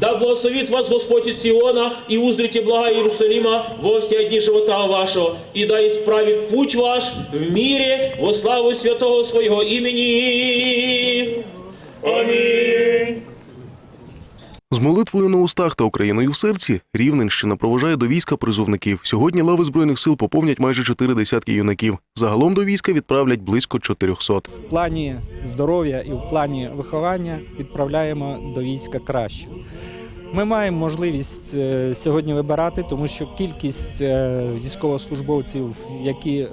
Да благословит вас Господь из Сиона, и узрите блага Иерусалима во все дни живота вашего, и да исправит путь ваш в мире во славу святого своего имени. Аминь. З молитвою на устах та Україною в серці Рівненщина проважає до війська призовників. Сьогодні лави збройних сил поповнять майже чотири десятки юнаків. Загалом до війська відправлять близько 400. в плані здоров'я і в плані виховання відправляємо до війська краще. Ми маємо можливість е, сьогодні вибирати, тому що кількість е, військовослужбовців, які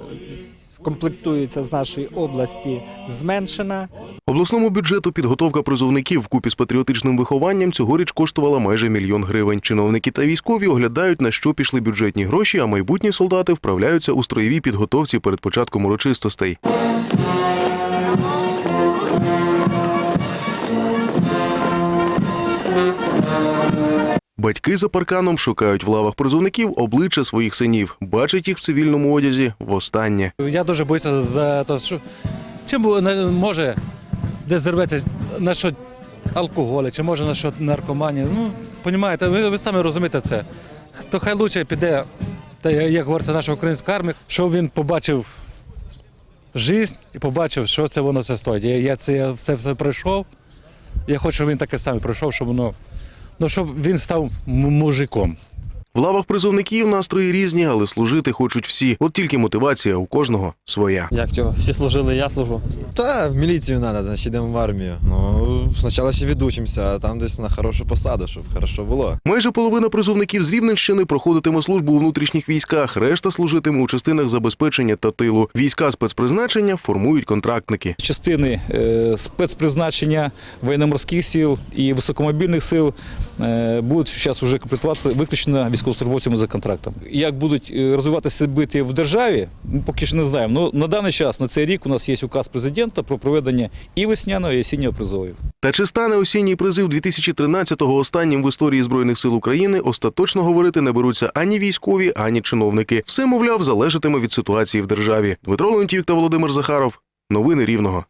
комплектуються з нашої області, зменшена. Обласному бюджету підготовка призовників вкупі з патріотичним вихованням цьогоріч коштувала майже мільйон гривень. Чиновники та військові оглядають, на що пішли бюджетні гроші, а майбутні солдати вправляються у строєвій підготовці перед початком урочистостей. Батьки за парканом шукають в лавах призовників обличчя своїх синів, бачать їх в цивільному одязі востаннє. Я дуже боюся за те, що чим може десь зірветься на що алкоголю, чи може на що наркоманія. Ну, розумієте, ви, ви самі розумієте це. То хай лучше піде, та, як говориться, наша українська армія, щоб він побачив життя і побачив, що це воно все стоїть. Я, я це все, все пройшов. Я хочу, щоб він таке саме пройшов, щоб воно. Ну, щоб він став мужиком. В лавах призовників настрої різні, але служити хочуть всі. От тільки мотивація у кожного своя. Як чого? Всі служили, я служу. Та в міліцію треба, значить йдемо в армію. Ну, спочатку ще відучимося, а там десь на хорошу посаду, щоб хорошо було. Майже половина призовників з Рівненщини проходитиме службу у внутрішніх військах, решта служитиме у частинах забезпечення та тилу. Війська спецпризначення формують контрактники. частини е, спецпризначення воєнно-морських сил і високомобільних сил е, будуть зараз вже комплектувати виключно військовослужбовцями за контрактом. Як будуть е, розвиватися события в державі, ми поки що не знаємо. Ну на даний час на цей рік у нас є указ президента про проведення і весняного, і осіннього призовів. Та чи стане осінній призив 2013-го останнім в історії збройних сил України? Остаточно говорити не беруться ані військові, ані чиновники. Все, мовляв, залежатиме від ситуації в державі. Дмитро Леонтьєв та Володимир Захаров. Новини Рівного.